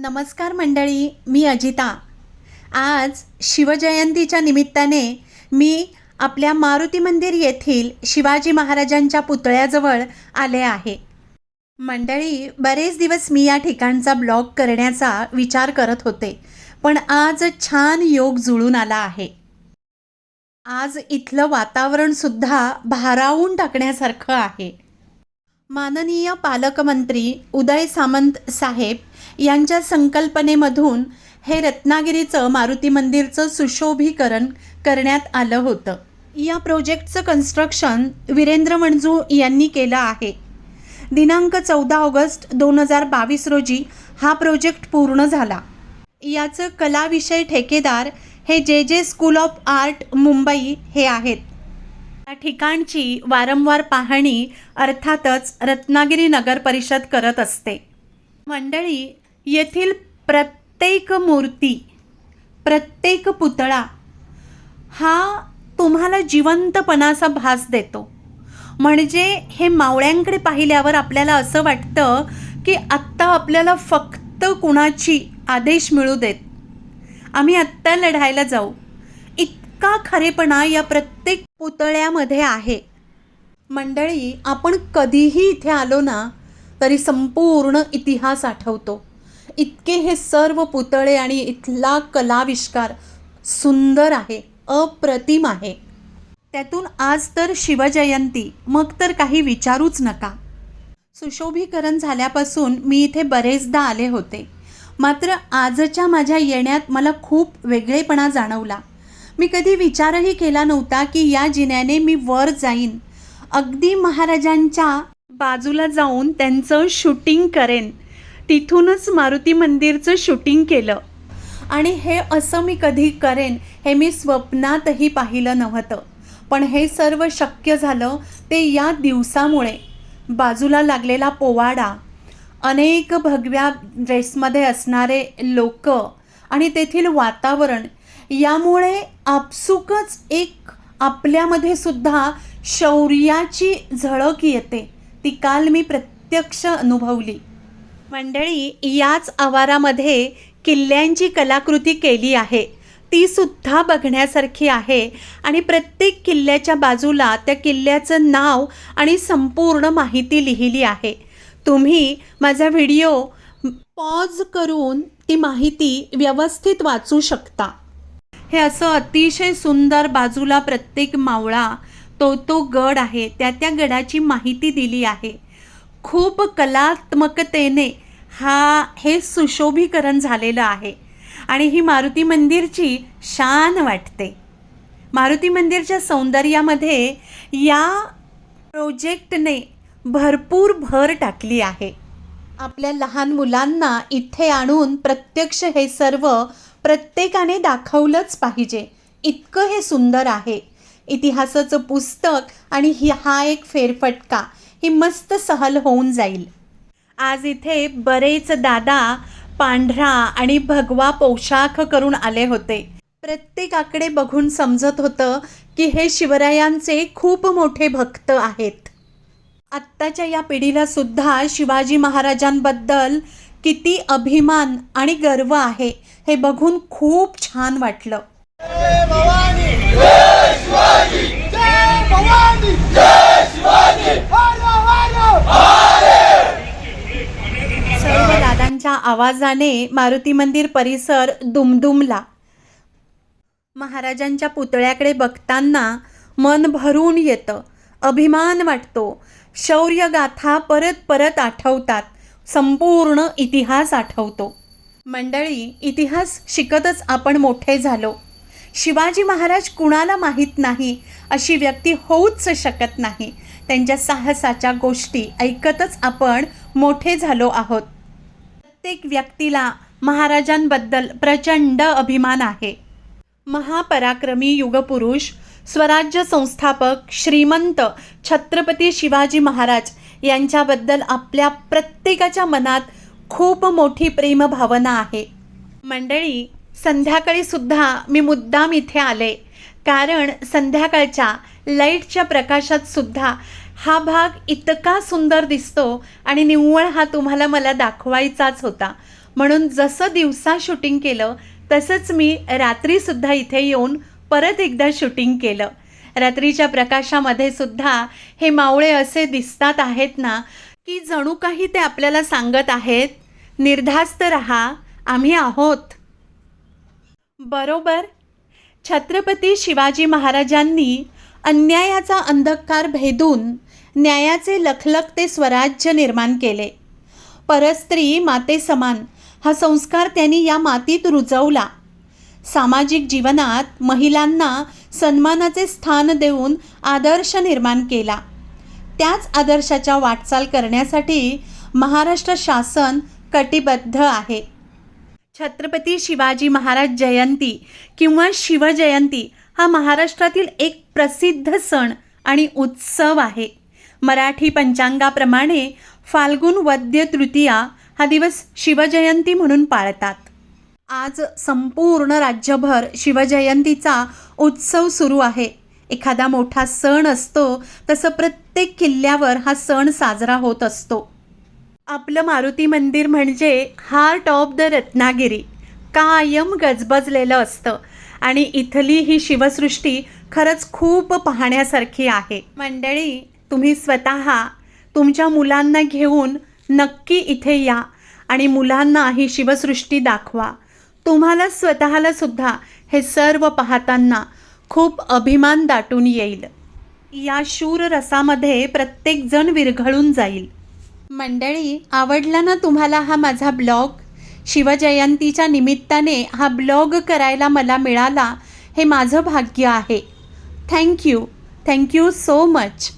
नमस्कार मंडळी मी अजिता. आज शिवजयंतीच्या निमित्ताने मी आपल्या मारुती मंदिर येथील शिवाजी महाराजांच्या पुतळ्याजवळ आले आहे. मंडळी बरेच दिवस मी या ठिकाणचा ब्लॉग करण्याचा विचार करत होते पण आज छान योग जुळून आला आहे. आज इथलं वातावरणसुद्धा भारावून टाकण्यासारखं आहे. माननीय पालकमंत्री उदय सामंत साहेब यांच्या संकल्पनेमधून हे रत्नागिरीचं मारुती मंदिरचं सुशोभीकरण करण्यात आलं होतं. या प्रोजेक्टचं कन्स्ट्रक्शन वीरेंद्र मंजू यांनी केलं आहे. दिनांक चौदा ऑगस्ट दोन हजार बावीस रोजी हा प्रोजेक्ट पूर्ण झाला. याचं कलाविषय ठेकेदार हे जे जे स्कूल ऑफ आर्ट मुंबई हे आहेत. या ठिकाणची वारंवार पाहणी अर्थातच रत्नागिरी नगर परिषद करत असते. मंडळी येथील प्रत्येक मूर्ती प्रत्येक पुतळा हा तुम्हाला जिवंतपणाचा भास देतो. म्हणजे हे मावळ्यांकडे पाहिल्यावर आपल्याला असं वाटतं की आत्ता आपल्याला फक्त कुणाची आदेश मिळू देत. आम्ही आत्ता लढायला जाऊ. इतका खरेपणा या प्रत्येक पुतळ्यामध्ये आहे. मंडळी आपण कधीही इथे आलो ना तरी संपूर्ण इतिहास आठवतो. इतके हे सर्व पुतळे आणि इथला कलाविष्कार सुंदर आहे अप्रतिम आहे. त्यातून आज तर शिवजयंती मग तर काही विचारूच नका. सुशोभीकरण झाल्यापासून मी इथे बरेचदा आले होते. मात्र आजच्या माझ्या येण्यात मला खूप वेगळेपणा जाणवला. मी कधी विचारही केला नव्हता की या जिन्याने मी वर जाईन. अगदी महाराजांच्या बाजूला जाऊन त्यांचं शूटिंग करेन. तिथूनच मारुती मंदिरचं शूटिंग केलं. आणि हे असं मी कधी करेन हे मी स्वप्नातही पाहिलं नव्हतं. पण हे सर्व शक्य झालं ते या दिवसामुळे. बाजूला लागलेला पोवाडा. अनेक भगव्या ड्रेसमध्ये असणारे लोक आणि तेथील वातावरण यामुळे आपसुकच एक आपल्यामध्ये सुद्धा शौर्याची झळक येते. ती काल मी प्रत्यक्ष अनुभवली. मंडळी याच आवारामध्ये किल्ल्यांची कलाकृती केली आहे. ती सुद्धा बघण्यासारखी आहे आणि प्रत्येक किल्ल्याच्या बाजूला त्या किल्ल्याचं नाव आणि संपूर्ण माहिती लिहिली आहे. तुम्ही माझा व्हिडिओ पॉज करून ती माहिती व्यवस्थित वाचू शकता. हे असं अतिशय सुंदर बाजूला प्रत्येक मावळा तो तो गड आहे त्या त्या गडाची माहिती दिली आहे. खूप कलात्मकतेने हा हे सुशोभीकरण झालेलं आहे. आणि ही मारुती मंदिरची शान वाटते. मारुती मंदिरच्या सौंदर्यामध्ये या प्रोजेक्टने भरपूर भर टाकली आहे. आपल्या लहान मुलांना इथे आणून प्रत्यक्ष हे सर्व प्रत्येकाने दाखवलंच पाहिजे. इतकं हे सुंदर आहे. इतिहासाचं पुस्तक आणि ही हा एक फेरफटका ही मस्त सहल होऊन जाईल. आज इथे बरेच दादा पांढरा आणि भगवा पोशाख करून आले होते. प्रत्येकाकडे बघून समजत होतं की हे शिवरायांचे खूप मोठे भक्त आहेत. आत्ताच्या या पिढीला सुद्धा शिवाजी महाराजांबद्दल किती अभिमान आणि गर्व आहे हे बघून खूप छान वाटलं. सर्व दादांच्या आवाजाने मारुती मंदिर परिसर दुमदुमला. महाराजांच्या पुतळ्याकडे बघताना मन भरून येतं. अभिमान वाटतो. शौर्यगाथा परत परत आठवतात. संपूर्ण इतिहास आठवतो. मंडळी इतिहास शिकतच आपण मोठे झालो. शिवाजी महाराज कुणाला माहीत नाही अशी व्यक्ती होऊच शकत नाही. त्यांच्या साहसाच्या गोष्टी ऐकतच आपण मोठे झालो आहोत. प्रत्येक व्यक्तीला महाराजांबद्दल प्रचंड अभिमान आहे. महापराक्रमी युगपुरुष स्वराज्य संस्थापक श्रीमंत छत्रपती शिवाजी महाराज यांच्याबद्दल आपल्या प्रत्येकाच्या मनात खूप मोठी प्रेमभावना आहे. मंडळी संध्याकाळी सुद्धा मी मुद्दाम इथे आले. कारण संध्याकाळच्या लाईटच्या प्रकाशात सुद्धा हा भाग इतका सुंदर दिसतो आणि निव्वळ हा तुम्हाला मला दाखवायचाच होता. म्हणून जसं दिवसा शूटिंग केलं तसंच मी रात्रीसुद्धा इथे येऊन परत एकदा शूटिंग केलं. रात्रीच्या प्रकाशामध्ये सुद्धा हे मावळे असे दिसतात आहेत ना की जणू काही ते आपल्याला सांगत आहेत निर्धास्त रहा आम्ही आहोत. बरोबर. छत्रपती शिवाजी महाराजांनी अन्यायाचा अंधकार भेदून न्यायाचे लखलखते स्वराज्य निर्माण केले. परस्त्री माते समान हा संस्कार त्यांनी या मातीत रुजवला. सामाजिक जीवनात महिलांना सन्मानाचे स्थान देऊन आदर्श निर्माण केला. त्याच आदर्शाच्या वाटचाल करण्यासाठी महाराष्ट्र शासन कटिबद्ध आहे. छत्रपती शिवाजी महाराज जयंती किंवा शिवजयंती हा महाराष्ट्रातील एक प्रसिद्ध सण आणि उत्सव आहे. मराठी पंचांगाप्रमाणे फाल्गुन वद्य तृतीया हा दिवस शिवजयंती म्हणून पाळतात. आज संपूर्ण राज्यभर शिवजयंतीचा उत्सव सुरू आहे. एखादा मोठा सण असतो तसं प्रत्येक किल्ल्यावर हा सण साजरा होत असतो. आपलं मारुती मंदिर म्हणजे हार्ट ऑफ द रत्नागिरी. कायम गजबजलेलं असतं. आणि इथली ही शिवसृष्टी खरंच खूप पाहण्यासारखी आहे. मंडळी तुम्ही स्वतः तुमच्या मुलांना घेऊन नक्की इथे या आणि मुलांना ही शिवसृष्टी दाखवा. तुम्हाला स्वतःला सुद्धा हे सर्व पाहताना खूप अभिमान दाटून येईल. या शूर रसामध्ये प्रत्येकजण विरघळून जाईल. मंडळी आवडला ना तुम्हाला हा माझा ब्लॉग? शिवजयंतीच्या निमित्ताने हा ब्लॉग करायला मला मिळाला हे माझं भाग्य आहे. Thank you thank you so much.